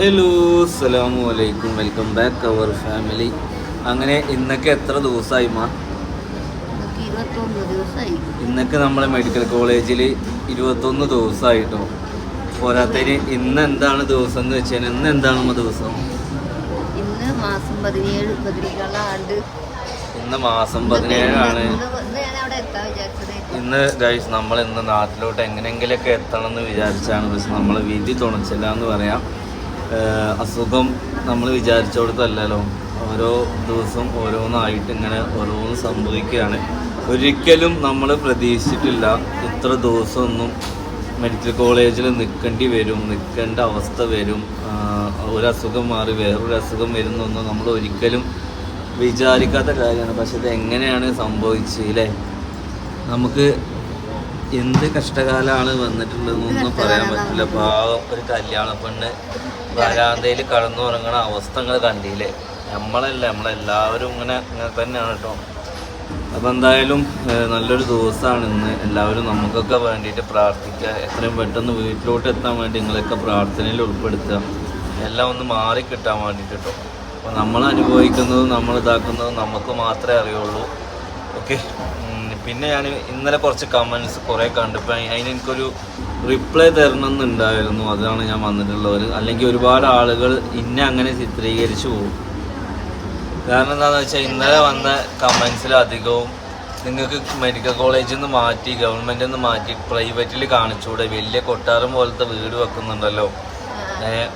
Hello അസ്സലാമു അലൈക്കും welcome back അവർ family അങ്ങനെ ഇന്നൊക്കെ എത്ര ദിവസമായി മാ? ഇന്നൊക്കെ നമ്മളെ മെഡിക്കൽ കോളേജിൽ ഇരുപത്തൊന്ന് ദിവസമായിട്ടോ? പോരാത്തതിന് ഇന്ന് എന്താണ് ദിവസം എന്ന് വെച്ചാൽ ഇന്ന് എന്താണ് ദിവസം? ഇന്ന് മാസം പതിനേഴ് ആണ്ട്. ഇന്ന് മാസം പതിനേഴാണ് ഇന്ന് ഗൈസ് നമ്മൾ ഇന്ന് നാട്ടിലോട്ട് എങ്ങനെയെങ്കിലൊക്കെ എത്തണം എന്ന് വിചാരിച്ചാണ്. പക്ഷെ നമ്മൾ വിധി തുണച്ചില്ല എന്ന് പറയാം. അസുഖം നമ്മൾ വിചാരിച്ചോടത്തല്ലല്ലോ. ഓരോ ദിവസം ഓരോന്നായിട്ട് ഇങ്ങനെ ഓരോന്ന് സംഭവിക്കുകയാണ്. ഒരിക്കലും നമ്മൾ പ്രതീക്ഷിച്ചിട്ടില്ല ഇത്ര ദിവസമൊന്നും മെഡിക്കൽ കോളേജിൽ നിൽക്കേണ്ടി വരും നിൽക്കേണ്ട അവസ്ഥ വരും. ഒരു മാറി വേറൊരു അസുഖം വരുന്നൊന്നും നമ്മൾ ഒരിക്കലും വിചാരിക്കാത്ത കാര്യമാണ്. പക്ഷെ ഇത് എങ്ങനെയാണ് സംഭവിച്ചത് അല്ലേ നമുക്ക് എന്ത് കഷ്ടകാലമാണ് വന്നിട്ടുള്ളതെന്നൊന്നും പറയാൻ പറ്റില്ല പാവം ഒരു കല്യാണ പെണ്ണ് വരാന്തയിൽ കടന്നുറങ്ങണ അവസ്ഥകൾ കണ്ടില്ലേ? നമ്മളല്ല നമ്മളെല്ലാവരും ഇങ്ങനെ ഇങ്ങനെ തന്നെയാണ് കേട്ടോ. അപ്പം എന്തായാലും നല്ലൊരു ദിവസമാണ് ഇന്ന്. എല്ലാവരും നമുക്കൊക്കെ വേണ്ടിയിട്ട് പ്രാർത്ഥിക്കുക. എത്രയും പെട്ടെന്ന് വീട്ടിലോട്ട് എത്താൻ വേണ്ടി നിങ്ങളൊക്കെ പ്രാർത്ഥനയിൽ ഉൾപ്പെടുത്തുക. എല്ലാം ഒന്ന് മാറി കിട്ടാൻ വേണ്ടിയിട്ട് കേട്ടോ. അപ്പോൾ നമ്മൾ അനുഭവിക്കുന്നതും നമ്മൾ ഇതാക്കുന്നതും നമുക്ക് മാത്രമേ അറിയുള്ളൂ. ഓക്കെ പിന്നെ ഞാൻ ഇന്നലെ കുറച്ച് കമൻസ് കുറേ കണ്ടപ്പോൾ അതിന് എനിക്കൊരു റിപ്ലൈ തരണം എന്നുണ്ടായിരുന്നു അതാണ് ഞാൻ വന്നിട്ടുള്ളത്. അല്ലെങ്കിൽ ഒരുപാട് ആളുകൾ ഇന്നെ അങ്ങനെ ചിത്രീകരിച്ചു പോകും. കാരണം എന്താണെന്ന് വെച്ചാൽ ഇന്നലെ വന്ന കമൻസിൽ അധികവും നിങ്ങൾക്ക് മെഡിക്കൽ കോളേജിൽ നിന്ന് മാറ്റി ഗവൺമെന്റിൽ നിന്ന് മാറ്റി പ്രൈവറ്റിൽ കാണിച്ചുകൂടെ വലിയ കൊട്ടാരം പോലത്തെ വീട് വെക്കുന്നുണ്ടല്ലോ.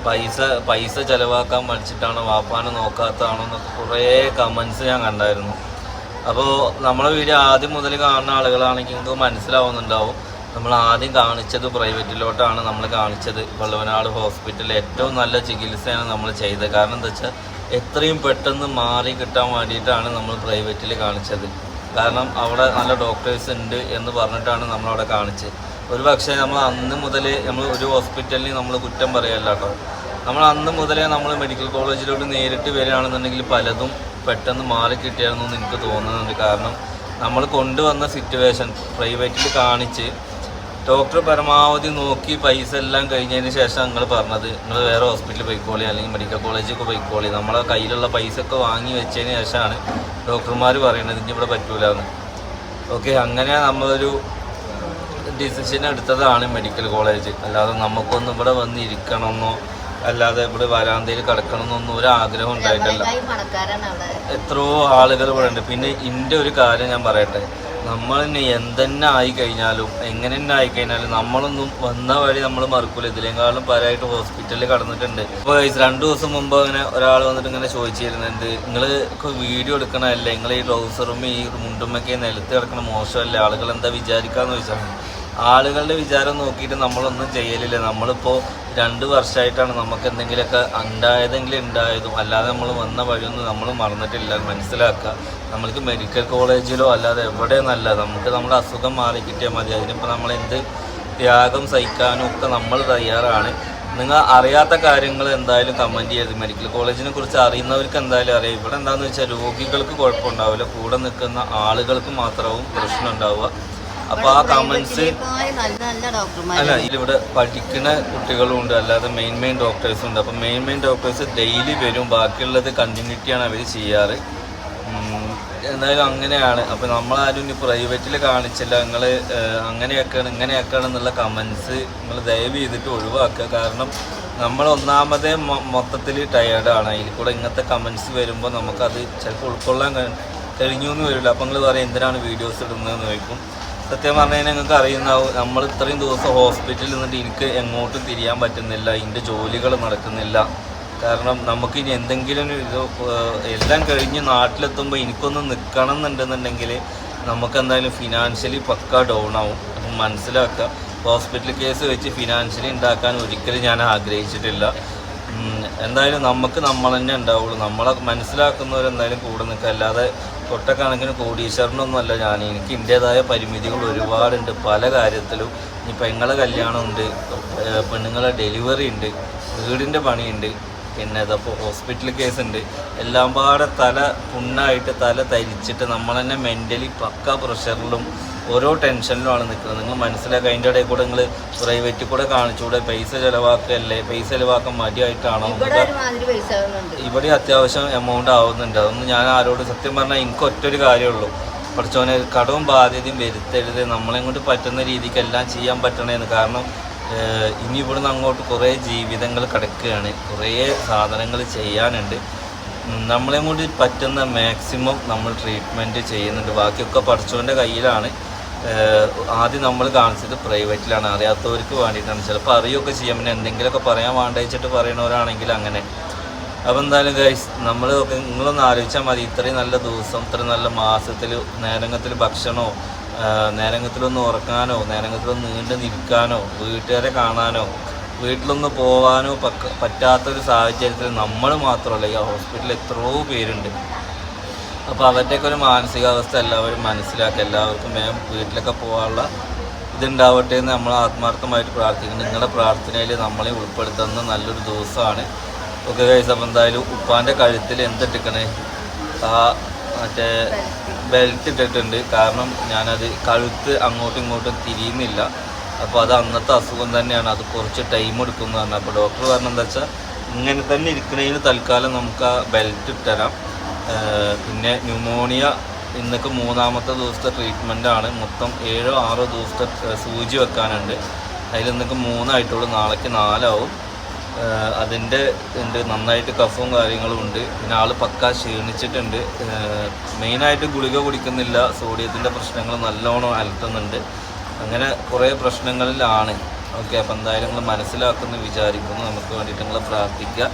പൈസ പൈസ ചിലവാക്കാൻ മടിച്ചിട്ടാണോ വാപ്പാനെ നോക്കാത്തതാണോ എന്നൊക്കെ കുറേ കമൻസ് ഞാൻ കണ്ടായിരുന്നു. അപ്പോൾ നമ്മളെ വീഡിയോ ആദ്യം മുതൽ കാണുന്ന ആളുകളാണെങ്കിൽ നിങ്ങൾക്ക് മനസ്സിലാവുന്നുണ്ടാവും. നമ്മൾ ആദ്യം കാണിച്ചത് പ്രൈവറ്റിലോട്ടാണ് നമ്മൾ കാണിച്ചത്. വള്ളവനാട് ഹോസ്പിറ്റലിൽ ഏറ്റവും നല്ല ചികിത്സയാണ് നമ്മൾ ചെയ്തത്. കാരണം എന്താ വെച്ചാൽ എത്രയും പെട്ടെന്ന് മാറി കിട്ടാൻ വേണ്ടിയിട്ടാണ് നമ്മൾ പ്രൈവറ്റിൽ കാണിച്ചത്. കാരണം അവിടെ നല്ല ഡോക്ടേഴ്സ് ഉണ്ട് എന്ന് പറഞ്ഞിട്ടാണ് നമ്മളവിടെ കാണിച്ചത്. ഒരു പക്ഷേ നമ്മൾ അന്ന് മുതൽ നമ്മൾ ഒരു ഹോസ്പിറ്റലിൽ നമ്മൾ കുറ്റം പറയല്ല നമ്മൾ അന്ന് മുതലേ നമ്മൾ മെഡിക്കൽ കോളേജിലോട്ട് നേരിട്ട് വരികയാണെന്നുണ്ടെങ്കിൽ പലതും പെട്ടെന്ന് മാറി കിട്ടിയായിരുന്നു എനിക്ക് തോന്നുന്നുണ്ട്. കാരണം നമ്മൾ കൊണ്ടുവന്ന സിറ്റുവേഷൻ പ്രൈവറ്റിൽ കാണിച്ച് ഡോക്ടർ പരമാവധി നോക്കി പൈസ എല്ലാം കഴിഞ്ഞതിന് ശേഷം നിങ്ങൾ പറഞ്ഞത് നിങ്ങൾ വേറെ ഹോസ്പിറ്റലിൽ പോയിക്കോളി അല്ലെങ്കിൽ മെഡിക്കൽ കോളേജൊക്കെ പോയിക്കോളി. നമ്മളെ കയ്യിലുള്ള പൈസ ഒക്കെ വാങ്ങി വെച്ചതിന് ശേഷമാണ് ഡോക്ടർമാർ പറയുന്നത് ഇനി ഇവിടെ പറ്റൂല എന്ന് ഓക്കെ അങ്ങനെ നമ്മളൊരു ഡിസിഷൻ എടുത്തതാണ് മെഡിക്കൽ കോളേജ് അല്ലാതെ നമുക്കൊന്നും ഇവിടെ വന്ന് ഇരിക്കണമെന്നോ അല്ലാതെ ഇവിടെ വരാന്തയിൽ കിടക്കണം എന്നൊന്നും ഒരു ആഗ്രഹം ഉണ്ടായിട്ടല്ല. എത്രയോ ആളുകൾ ഇവിടെ ഉണ്ട്. പിന്നെ എന്റെ ഒരു കാര്യം ഞാൻ പറയട്ടെ. നമ്മൾ തന്നെ എന്തെന്നെ ആയി കഴിഞ്ഞാലും എങ്ങനെ തന്നെ ആയി കഴിഞ്ഞാലും നമ്മളൊന്നും വന്ന വഴി നമ്മൾ മറക്കൂല. ഇതിലേക്കാളും പരമായിട്ട് ഹോസ്പിറ്റലിൽ കടന്നിട്ടുണ്ട്. അപ്പോൾ രണ്ടു ദിവസം മുമ്പ് അങ്ങനെ ഒരാൾ വന്നിട്ട് ഇങ്ങനെ ചോദിച്ചിരുന്നുണ്ട് നിങ്ങൾ വീഡിയോ എടുക്കണമല്ലേ നിങ്ങൾ ഈ ട്രൗസറും ഈ മുണ്ടുമൊക്കെ നിലത്ത് കിടക്കണ മോശമല്ലേ? ആളുകൾ എന്താ വിചാരിക്കാന്ന് ചോദിച്ചാൽ ആളുകളുടെ വിചാരം നോക്കിയിട്ട് നമ്മളൊന്നും ചെയ്യലില്ല. നമ്മളിപ്പോൾ രണ്ട് വർഷമായിട്ടാണ് നമുക്ക് എന്തെങ്കിലുമൊക്കെ ഉണ്ടായതെങ്കിലും ഉണ്ടായതും അല്ലാതെ നമ്മൾ വന്ന വഴിയൊന്നും നമ്മൾ മറന്നിട്ടില്ല. മനസ്സിലാക്കുക. നമ്മൾക്ക് മെഡിക്കൽ കോളേജിലോ അല്ലാതെ എവിടെ നല്ല നമുക്ക് നമ്മുടെ അസുഖം മാറി കിട്ടിയാൽ മതി അതിനിപ്പോൾ നമ്മളെന്ത് ത്യാഗം സഹിക്കാനും ഒക്കെ നമ്മൾ തയ്യാറാണ്. നിങ്ങൾ അറിയാത്ത കാര്യങ്ങൾ എന്തായാലും കമന്റ് ചെയ്ത് മെഡിക്കൽ കോളേജിനെ കുറിച്ച് അറിയുന്നവർക്ക് എന്തായാലും അറിയാം. ഇവിടെ എന്താണെന്ന് വെച്ചാൽ രോഗികൾക്ക് കുഴപ്പമുണ്ടാവില്ല. കൂടെ നിൽക്കുന്ന ആളുകൾക്ക് മാത്രവും പ്രശ്നം ഉണ്ടാവുക. അപ്പോൾ ആ കമൻസ് അല്ല ഇതിലിവിടെ പഠിക്കുന്ന കുട്ടികളും ഉണ്ട് അല്ലാതെ മെയിൻ മെയിൻ ഡോക്ടേഴ്സും ഉണ്ട്. അപ്പോൾ മെയിൻ മെയിൻ ഡോക്ടേഴ്സ് ഡെയിലി വരും. ബാക്കിയുള്ളത് കണ്ടിന്യൂറ്റിയാണ് അവർ ചെയ്യാറ്. എന്നാലും എന്തായാലും അങ്ങനെയാണ്. അപ്പോൾ നമ്മളാരും ഇനി പ്രൈവറ്റിൽ കാണിച്ചില്ല. നിങ്ങൾ അങ്ങനെയൊക്കെയാണ് ഇങ്ങനെയൊക്കെയാണ് എന്നുള്ള കമൻസ് നിങ്ങൾ ദയവ് ചെയ്തിട്ട് ഒഴിവാക്കുക. കാരണം നമ്മൾ ഒന്നാമതേ മൊത്തത്തിൽ ടയേർഡാണ് അതിൽ കൂടെ ഇങ്ങനത്തെ കമൻസ് വരുമ്പോൾ നമുക്കത് ചിലപ്പോൾ ഉൾക്കൊള്ളാൻ കഴി- കഴിഞ്ഞു എന്ന് വരില്ല. അപ്പം നിങ്ങൾ പറയും എന്തിനാണ് വീഡിയോസ് ഇടുന്നതെന്ന് ചോദിക്കും. സത്യം പറഞ്ഞു കഴിഞ്ഞാൽ നിങ്ങൾക്ക് അറിയുന്നാവും നമ്മൾ ഇത്രയും ദിവസം ഹോസ്പിറ്റലിൽ നിന്നിട്ട് എനിക്ക് എങ്ങോട്ട് തിരിയാൻ പറ്റുന്നില്ല എന്റെ ജോലികൾ നടക്കുന്നില്ല. കാരണം നമുക്ക് ഇനി എന്തെങ്കിലും ഇത് എല്ലാം കഴിഞ്ഞ് നാട്ടിലെത്തുമ്പോൾ എനിക്കൊന്ന് നിൽക്കണം എന്നുണ്ടെന്നുണ്ടെങ്കിൽ നമുക്ക് എന്തായാലും ഫിനാൻഷ്യലി പക്ക ഡൗൺ ആവും. മനസ്സിലാക്കുക ഹോസ്പിറ്റൽ കേസ് വെച്ച് ഫിനാൻഷ്യലി ഉണ്ടാക്കാൻ ഒരിക്കലും ഞാൻ ആഗ്രഹിച്ചിട്ടില്ല. എന്തായാലും നമുക്ക് നമ്മൾ തന്നെ ഉണ്ടാവുള്ളൂ. നമ്മളെ മനസ്സിലാക്കുന്നവരെന്തായാലും കൂടെ നിൽക്കുക. അല്ലാതെ തൊട്ടക്കണക്കിന് കോടീശ്വരനൊന്നും അല്ല ഞാൻ. എനിക്ക് എന്റേതായ പരിമിതികൾ ഒരുപാടുണ്ട്. പല കാര്യത്തിലും. ഇനി പെങ്ങളെ കല്യാണമുണ്ട്. പെണ്ണുങ്ങളെ ഡെലിവറി ഉണ്ട്. വീടിന്റെ പണിയുണ്ട്. പിന്നെ ഇതപ്പോൾ ഹോസ്പിറ്റൽ കേസ് ഉണ്ട് എല്ലാം പാടെ തല പുണ്ണായിട്ട് തല തരിച്ചിട്ട് നമ്മൾ തന്നെ മെന്റലി പക്ക പ്രഷറിലും ഓരോ ടെൻഷനിലുമാണ് നിൽക്കുന്നത്. നിങ്ങൾ മനസ്സിലാക്കുക അതിന്റെ ഇടയിൽ കൂടെ നിങ്ങൾ പ്രൈവറ്റിൽ കൂടെ കാണിച്ചുകൂടെ പൈസ ചിലവാക്കല്ലേ? പൈസ ചിലവാക്കാൻ മടിയായിട്ടാണോ? ഇവിടെ അത്യാവശ്യം എമൗണ്ട് ആവുന്നുണ്ട്. അതൊന്നും ഞാൻ ആരോട് സത്യം പറഞ്ഞാൽ എനിക്ക് ഒറ്റൊരു കാര്യമുള്ളൂ. പഠിച്ചവനെ കടവും ബാധ്യതയും വരുത്തരുത്. നമ്മളെ കൊണ്ട് പറ്റുന്ന രീതിക്ക് എല്ലാം ചെയ്യാൻ പറ്റണേന്ന്. കാരണം ഇനി ഇവിടുന്ന് അങ്ങോട്ട് കുറേ ജീവിതങ്ങൾ കിടക്കുകയാണ്. കുറേ സാധനങ്ങൾ ചെയ്യാനുണ്ട്. നമ്മളെ കൊണ്ട് പറ്റുന്ന മാക്സിമം നമ്മൾ ട്രീറ്റ്മെന്റ് ചെയ്യുന്നുണ്ട്. ബാക്കിയൊക്കെ പഠിച്ചവന്റെ കയ്യിലാണ്. ആദ്യം നമ്മൾ കാണിച്ചത് പ്രൈവറ്റിലാണ്. അറിയാത്തവർക്ക് വേണ്ടിയിട്ടാണ്. ചിലപ്പോൾ അറിയുകയൊക്കെ ചെയ്യാം. പിന്നെ എന്തെങ്കിലുമൊക്കെ പറയാൻ വേണ്ട പറയണവരാണെങ്കിൽ അങ്ങനെ. അപ്പോൾ എന്തായാലും ഗൈസ് നമ്മൾ നിങ്ങളൊന്ന് ആലോചിച്ചാൽ മതി. ഇത്രയും നല്ല ദിവസം ഇത്രയും നല്ല മാസത്തിൽ നേരങ്ങത്തിൽ ഭക്ഷണമോ നേരങ്ങത്തിലൊന്ന് ഉറക്കാനോ നേരങ്ങത്തിലൊന്ന് നീണ്ടു നിൽക്കാനോ വീട്ടുകാരെ കാണാനോ വീട്ടിലൊന്ന് പോകാനോ പറ്റാത്തൊരു സാഹചര്യത്തിൽ നമ്മൾ മാത്രമല്ല ഈ ഹോസ്പിറ്റലിൽ എത്രയോ പേരുണ്ട്. അപ്പോൾ അവരുടെയൊക്കെ ഒരു മാനസികാവസ്ഥ എല്ലാവരും മനസ്സിലാക്കുക എല്ലാവർക്കും വേഗം വീട്ടിലൊക്കെ പോകാനുള്ള ഇതുണ്ടാവട്ടെ എന്ന് നമ്മൾ ആത്മാർത്ഥമായിട്ട് പ്രാർത്ഥിക്കുന്നു. നിങ്ങളുടെ പ്രാർത്ഥനയിൽ നമ്മളെ ഉൾപ്പെടുത്തുന്ന നല്ലൊരു ദിവസമാണ്. ഒക്കെ കഴിച്ച എന്തായാലും ഉപ്പാന്റെ കഴുത്തിൽ എന്തിട്ടിക്കണേ ആ മറ്റേ ബെൽറ്റ് ഇട്ടിട്ടുണ്ട്. കാരണം ഞാനത് കഴുത്ത് അങ്ങോട്ടും ഇങ്ങോട്ടും തിരിയുന്നില്ല. അപ്പോൾ അത് അന്നത്തെ അസുഖം തന്നെയാണ്. അത് കുറച്ച് ടൈം എടുക്കും എന്ന് പറഞ്ഞു. അപ്പോൾ ഡോക്ടർ പറഞ്ഞെന്താ വെച്ചാൽ ഇങ്ങനെ തന്നെ ഇരിക്കണതിന് തൽക്കാലം നമുക്ക് ആ ബെൽറ്റ് ഇട്ടുതരാം ഏഹ് പിന്നെ ന്യൂമോണിയ ഇന്നൊക്കെ മൂന്നാമത്തെ ദിവസത്തെ ട്രീറ്റ്മെന്റ് ആണ്. മൊത്തം ഏഴോ ആറോ ദിവസത്തെ സൂചി വെക്കാനുണ്ട്. അതിൽ ഇന്നൊക്കെ മൂന്നായിട്ടുള്ളൂ. നാളേക്ക് നാലാവും. അതിന്റെ ഉണ്ട്. നന്നായിട്ട് കഫവും കാര്യങ്ങളും ഉണ്ട്. പിന്നെ ആൾ പക്ക ക്ഷീണിച്ചിട്ടുണ്ട്. മെയിനായിട്ട് ഗുളിക കുടിക്കുന്നില്ല. സോഡിയത്തിന്റെ പ്രശ്നങ്ങൾ നല്ലോണം അലട്ടുന്നുണ്ട്. അങ്ങനെ കുറേ പ്രശ്നങ്ങളിലാണ്. ഓക്കെ അപ്പം എന്തായാലും നിങ്ങൾ മനസ്സിലാക്കുമെന്ന് വിചാരിക്കുന്നു. നമുക്ക് വേണ്ടിയിട്ട് നിങ്ങൾ പ്രാർത്ഥിക്കുക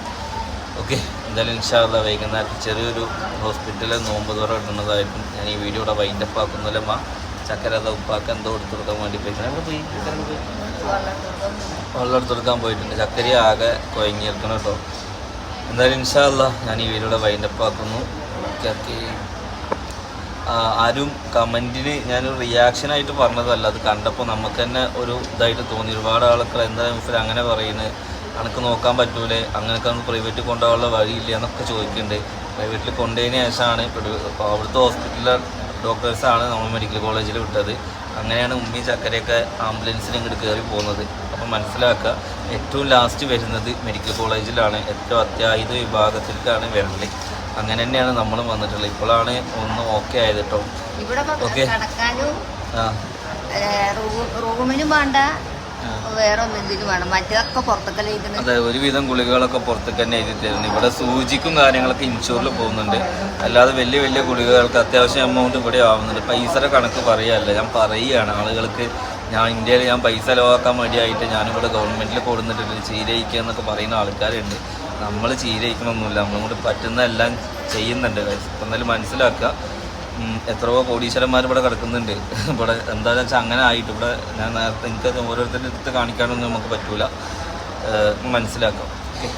ഓക്കെ. എന്തായാലും ഇൻഷാല്ല വൈകുന്നേരത്ത് ചെറിയൊരു ഹോസ്പിറ്റലിൽ നോമ്പ് തുറ ഇടുന്നതായിരിക്കും ഞാൻ ഈ വീഡിയോ ഇവിടെ വൈൻഡപ്പ് ആക്കുന്നില്ലമ്മ ചക്കര ഉപ്പാക്ക് എന്തോ എടുത്തു കൊടുക്കാൻ വേണ്ടി പോയി എവിടെ പോയി? വെള്ളം എടുത്തു കൊടുക്കാൻ പോയിട്ടുണ്ട്. ചക്കര ആകെ കുഴങ്ങിയിരിക്കണം കേട്ടോ. എന്തായാലും ഇൻഷാല്ല ഞാൻ ഈ വീഡിയോ വൈൻഡപ്പ് ആക്കുന്നു. ആരും കമന്റിന് ഞാനൊരു റിയാക്ഷനായിട്ട് പറഞ്ഞതല്ല. അത് കണ്ടപ്പോൾ നമുക്ക് തന്നെ ഒരു ഇതായിട്ട് തോന്നി. ഒരുപാട് ആൾക്കാർ എന്താ മിസ്സിൽ അങ്ങനെ പറയുന്നത്. അനക്ക് നോക്കാൻ പറ്റൂലേ? അങ്ങനെയൊക്കെ നമുക്ക് പ്രൈവറ്റിൽ കൊണ്ടുപോകാനുള്ള വഴിയില്ല എന്നൊക്കെ ചോദിക്കുന്നുണ്ട് പ്രൈവറ്റിൽ കൊണ്ടുപോയതിന് ശേഷമാണ് ഇപ്പോൾ അവിടുത്തെ ഹോസ്പിറ്റലിലെ ഡോക്ടേഴ്സാണ് നമ്മൾ മെഡിക്കൽ കോളേജിൽ വിട്ടത്. അങ്ങനെയാണ് ഉമ്മി ചക്കരയൊക്കെ ആംബുലൻസിൽ ഇങ്ങോട്ട് കയറി പോകുന്നത് അപ്പോൾ മനസ്സിലാക്കുക ഏറ്റവും ലാസ്റ്റ് വരുന്നത് മെഡിക്കൽ കോളേജിലാണ് ഏറ്റവും അത്യാഹിത വിഭാഗത്തിലേക്കാണ് വരൽ. അങ്ങനെ തന്നെയാണ് നമ്മൾ വന്നിട്ടുള്ളത്. ഇപ്പോഴാണ് ഒന്ന് ഓക്കെ ആയത് കേട്ടോ ഏ, റൂമിനും വേണ്ട അതെ ഒരുവിധം ഗുളികകളൊക്കെ പുറത്തേക്ക് തന്നെ എഴുതി തരുന്നു ഇവിടെ സൂചിക്കും കാര്യങ്ങളൊക്കെ ഇൻഷൂറിൽ പോകുന്നുണ്ട്. അല്ലാതെ വലിയ വലിയ ഗുളികകൾക്ക് അത്യാവശ്യം എമൗണ്ട് ഇവിടെ ആവുന്നുണ്ട്. പൈസയുടെ കണക്ക് പറയുകയല്ല ഞാൻ പറയുകയാണ് ആളുകൾക്ക് ഞാൻ ഇന്ത്യയിൽ ഞാൻ പൈസ ലോവാക്കാൻ വേണ്ടിയായിട്ട് ഞാനിവിടെ ഗവൺമെന്റിൽ കൊടുത്തിട്ടുണ്ട് ചീരയിക്കുക എന്നൊക്കെ പറയുന്ന ആൾക്കാരുണ്ട്. നമ്മൾ ചീരയിക്കണമൊന്നുമില്ല നമ്മളും കൂടി പറ്റുന്ന എല്ലാം ചെയ്യുന്നുണ്ട്. അപ്പം എന്നാലും മനസ്സിലാക്കുക. എത്രയോ കോടീശ്വരന്മാർ ഇവിടെ കിടക്കുന്നുണ്ട്. ഇവിടെ എന്താണെന്ന് വെച്ചാൽ അങ്ങനെ ആയിട്ട് ഇവിടെ ഞാൻ നേരത്തെ എനിക്ക് ഓരോരുത്തരുടെ അടുത്ത് കാണിക്കാനൊന്നും നമുക്ക് പറ്റൂല. മനസ്സിലാക്കാം. ഓക്കെ